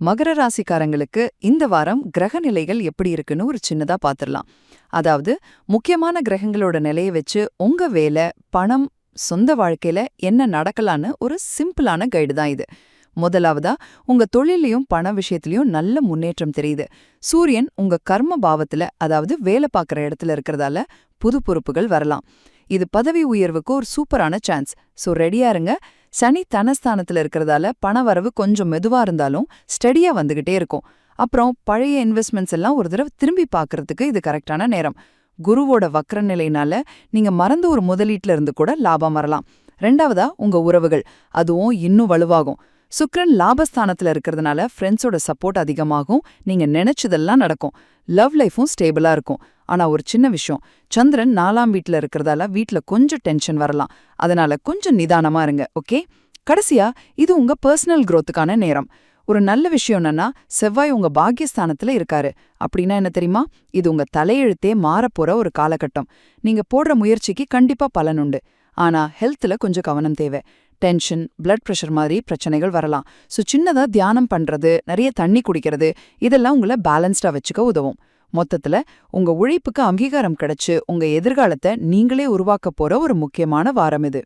மகர ராசிக்காரங்களுக்கு இந்த வாரம் கிரக நிலைகள் எப்படி இருக்குன்னு ஒரு சின்னதா பாத்துரலாம். அதாவது முக்கியமான கிரகங்களோட நிலைய வச்சு உங்க வேலை பணம் சொந்த வாழ்க்கையில என்ன நடக்கலான்னு ஒரு சிம்பிளான கைடு தான் இது. முதலாவதா உங்க தொழிலையும் பண விஷயத்திலயும் நல்ல முன்னேற்றம் தெரியுது. சூரியன் உங்க கர்ம பாவத்துல அதாவது வேலை பார்க்குற இடத்துல இருக்கிறதால புது பொறுப்புகள் வரலாம். இது பதவி உயர்வுக்கு ஒரு சூப்பரான சான்ஸ் ஸோ ரெடியா இருங்க. சனி தனஸ்தானத்துல இருக்கிறதால பண வரவு கொஞ்சம் மெதுவா இருந்தாலும் ஸ்டெடியா வந்துகிட்டே இருக்கும். அப்புறம் பழைய இன்வெஸ்ட்மெண்ட்ஸ் எல்லாம் ஒரு தடவை திரும்பி பார்க்கறதுக்கு இது கரெக்டான நேரம். குருவோட வக்ர நிலைனால நீங்க மறந்து ஒரு முதலீட்டுல இருந்து கூட லாபம் வரலாம். ரெண்டாவதா உங்க உறவுகள். அதுவும் இன்னும் வலுவாகும். சுக்ரன் லாபஸ்தானத்துல இருக்கிறதுனால ஃப்ரெண்ட்ஸோட சப்போர்ட் அதிகமாகும். நீங்க நினைச்சதெல்லாம் நடக்கும். லவ் லைஃபும் ஸ்டேபிளா இருக்கும். ஆனா ஒரு சின்ன விஷயம். சந்திரன் நாலாம் வீட்டில் இருக்கிறதால வீட்ல கொஞ்சம் டென்ஷன் வரலாம். அதனால கொஞ்சம் நிதானமா இருங்க ஓகே? கடைசியா இது உங்க பர்சனல் க்ரோத்துக்கான நேரம். ஒரு நல்ல விஷயம் என்னன்னா செவ்வாய் உங்க பாக்கியஸ்தானத்துல இருக்காரு. அப்படின்னா என்ன தெரியுமா? இது உங்க தலையெழுத்தே மாறப்போற ஒரு காலகட்டம். நீங்க போடுற முயற்சிக்கு கண்டிப்பா பலன் உண்டு. ஆனா ஹெல்த்ல கொஞ்சம் கவனம் தேவை. டென்ஷன் பிளட் ப்ரெஷர் மாதிரி பிரச்சனைகள் வரலாம். ஸோ சின்னதா தியானம் பண்றது நிறைய தண்ணி குடிக்கிறது இதெல்லாம் உங்களை பேலன்ஸ்டா வச்சுக்க உதவும். மொத்தத்துல உங்க உழைப்புக்கு அங்கீகாரம் கிடைச்சு உங்க எதிர்காலத்தை நீங்களே உருவாக்க போற ஒரு முக்கியமான வாரம் இது.